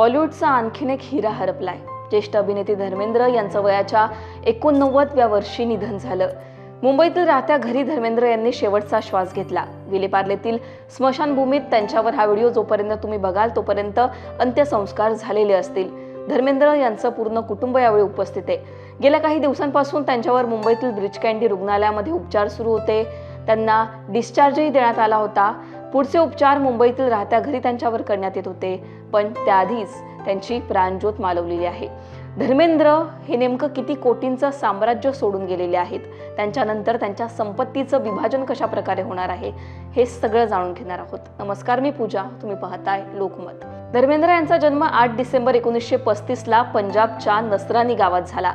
बॉलिवूडचा आणखीन एक हिरा हरपलाय. ज्येष्ठ अभिनेते धर्मेंद्र यांचं वयाच्या एकोणनव्वदव्या वर्षी निधन झालं. मुंबईतील राहत्या घरी धर्मेंद्र यांनी शेवटचा श्वास घेतला. विलेपार्लेतील स्मशानभूमीत त्यांच्यावर हा व्हिडिओ जोपर्यंत तुम्ही बघाल तोपर्यंत अंत्यसंस्कार झालेले असतील. धर्मेंद्र यांचं पूर्ण कुटुंब यावेळी उपस्थित आहे. गेल्या काही दिवसांपासून त्यांच्यावर मुंबईतील ब्रिज कँडी रुग्णालयामध्ये उपचार सुरू होते. त्यांना डिस्चार्जही देण्यात आला होता. पुढचे उपचार मुंबईतील राहत्या घरी त्यांच्यावर करण्यात येत होते. पण त्याआधीच त्यांची प्राणज्योत मालवलेली आहे. धर्मेंद्र हे नेमकं किती कोटींचं साम्राज्य सोडून गेलेले आहेत? त्यांच्यानंतर त्यांच्या संपत्तीचं विभाजन कशा प्रकारे होणार आहे? हे सगळं जाणून घेणार आहोत. नमस्कार मी पूजा. तुम्ही पाहताय लोकमत. धर्मेंद्र यांचा जन्म आठ डिसेंबर एकोणीसशे पस्तीसला पंजाबच्या नसरानी गावात झाला.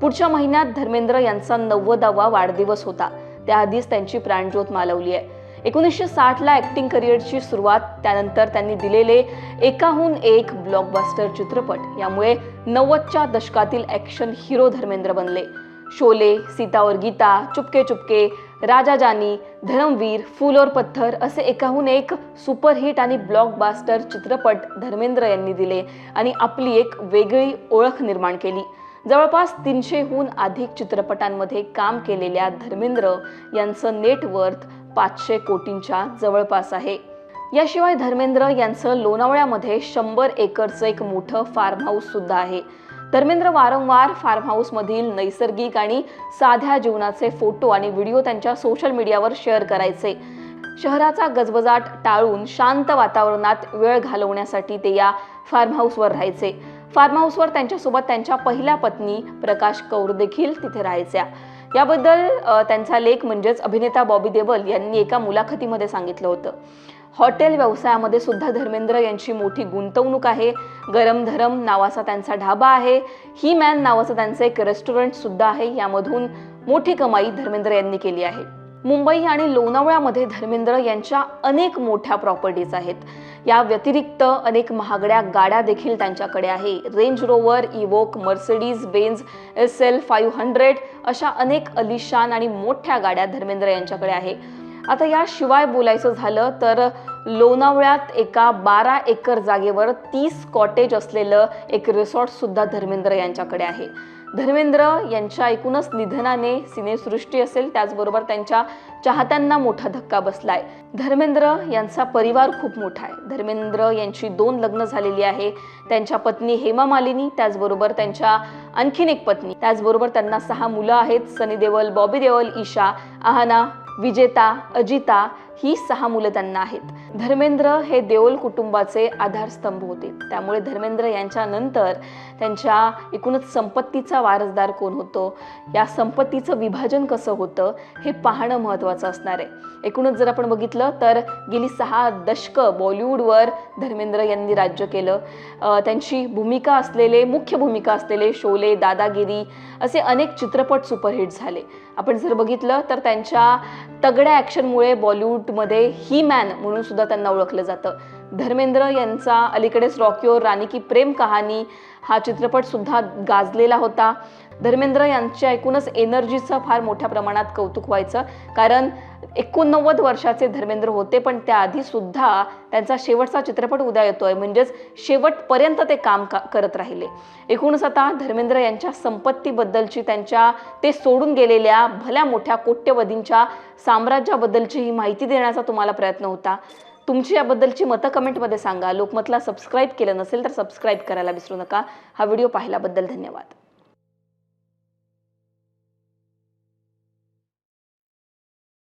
पुढच्या महिन्यात धर्मेंद्र यांचा नव्वदावा वाढदिवस होता. त्याआधीच त्यांची प्राणज्योत मालवली आहे. एकोणीसशे साठला ॲक्टिंग करिअरची सुरुवात त्यानंतर त्यांनी दिलेले एकाहून एक ब्लॉकबस्टर चित्रपट. यामुळे नव्वदच्या दशकातील ॲक्शन हिरो धर्मेंद्र बनले. शोले सीता और गीता चुपके चुपके राजा जानी धर्मवीर फूल और पत्थर असे एकाहून एक सुपरहिट आणि ब्लॉकबास्टर चित्रपट धर्मेंद्र यांनी दिले आणि आपली एक वेगळी ओळख निर्माण केली. जवळपास तीनशेहून अधिक चित्रपटांमध्ये काम केलेल्या धर्मेंद्र यांचं नेटवर्थ पाचशे कोटींच्या जवळपास आहे. याशिवाय धर्मेंद्र यांचं लोणावळ्यामध्ये शंभर एकरचं एक मोठं फार्म हाऊस सुद्धा आहे. धर्मेंद्र वारंवार फार्म हाऊसमधील नैसर्गिक आणि साध्या जीवनाचे फोटो आणि व्हिडिओ त्यांच्या सोशल मीडियावर शेअर करायचे. शहराचा गजबजाट टाळून शांत वातावरणात वेळ घालवण्यासाठी ते या फार्म हाऊसवर राहायचे. फार्म हाऊसवर त्यांच्यासोबत त्यांच्या पहिल्या पत्नी प्रकाश कौर देखील तिथे राहायच्या. याबद्दल त्यांचा लेख म्हणजेच अभिनेता बॉबी देवल यांनी एका मुलाखतीमध्ये सांगितलं होतं. हॉटेल व्यवसायामध्ये सुद्धा धर्मेंद्र यांची मोठी गुंतवणूक आहे. गरम धरम नावाचा त्यांचा ढाबा आहे. ही मॅन नावाचं त्यांचं एक रेस्टॉरंट सुद्धा आहे. यामधून मोठी कमाई धर्मेंद्र यांनी केली आहे. मुंबई आणि लोणावळ्यामध्ये धर्मेंद्र यांच्या अनेक मोठ्या प्रॉपर्टीज आहेत. या व्यतिरिक्त अनेक महागड्या गाड्या देखील त्यांच्याकडे आहे. Range Rover Evoque Mercedes Benz S L five hundred अशा अनेक अलिशान आणि मोठ्या गाड्या धर्मेंद्र यांच्याकडे आहे. आता याशिवाय बोलायचं झालं तर लोणावळ्यात एका बारा एकर जागेवर तीस कॉटेज असलेलं एक रिसॉर्टसुद्धा धर्मेंद्र यांच्याकडे आहे. धर्मेंद्र यांच्या एकूणच निधनाने सिनेसृष्टी असेल त्याचबरोबर त्यांच्या चाहत्यांना मोठा धक्का बसलाय. धर्मेंद्र यांचा परिवार खूप मोठा आहे. धर्मेंद्र यांची दोन लग्न झालेली आहे. त्यांच्या पत्नी हेमा मालिनी त्याचबरोबर त्यांच्या आणखीन एक पत्नी त्याचबरोबर त्यांना सहा मुलं आहेत. सनी देवल बॉबी देवल ईशा आहाना विजेता अजिता ही सहा मुलं त्यांना आहेत. धर्मेंद्र हे देओल कुटुंबाचे आधारस्तंभ होते. त्यामुळे धर्मेंद्र यांच्यानंतर त्यांच्या एकूणच संपत्तीचा वारसदार कोण होतो? या संपत्तीचं विभाजन कसं होतं? हे पाहणं महत्त्वाचं असणार आहे. एकूणच जर आपण बघितलं तर गेली सहा दशकं बॉलिवूडवर धर्मेंद्र यांनी राज्य केलं. त्यांची भूमिका असलेले मुख्य भूमिका असलेले शोले दादागिरी असे अनेक चित्रपट सुपरहिट झाले. आपण जर बघितलं तर त्यांच्या तगड्या ॲक्शनमुळे बॉलिवूडमध्ये ही मॅन म्हणून सुद्धा त्यांना ओळखलं जातं. धर्मेंद्र यांचा अलीकडेच रॉकी राणी की प्रेम कहाणी हा चित्रपट सुद्धा गाजलेला होता. धर्मेंद्र यांच्या एकूणच एनर्जीचं फार मोठ्या प्रमाणात कौतुक व्हायचं. कारण एकोणनव्वद वर्षाचे धर्मेंद्र होते पण त्याआधी सुद्धा त्यांचा शेवटचा चित्रपट उद्या येतोय. म्हणजेच शेवटपर्यंत ते काम का करत राहिले. एकूणच आता धर्मेंद्र यांच्या संपत्तीबद्दलची त्यांच्या ते सोडून गेलेल्या भल्या मोठ्या कोट्यवधींच्या साम्राज्याबद्दलची ही माहिती देण्याचा तुम्हाला प्रयत्न होता. तुमची याबद्दलची मतं कमेंटमध्ये सांगा. लोकमतला सबस्क्राईब केलं नसेल तर सबस्क्राईब करायला विसरू नका. हा व्हिडिओ पाहिल्याबद्दल धन्यवाद.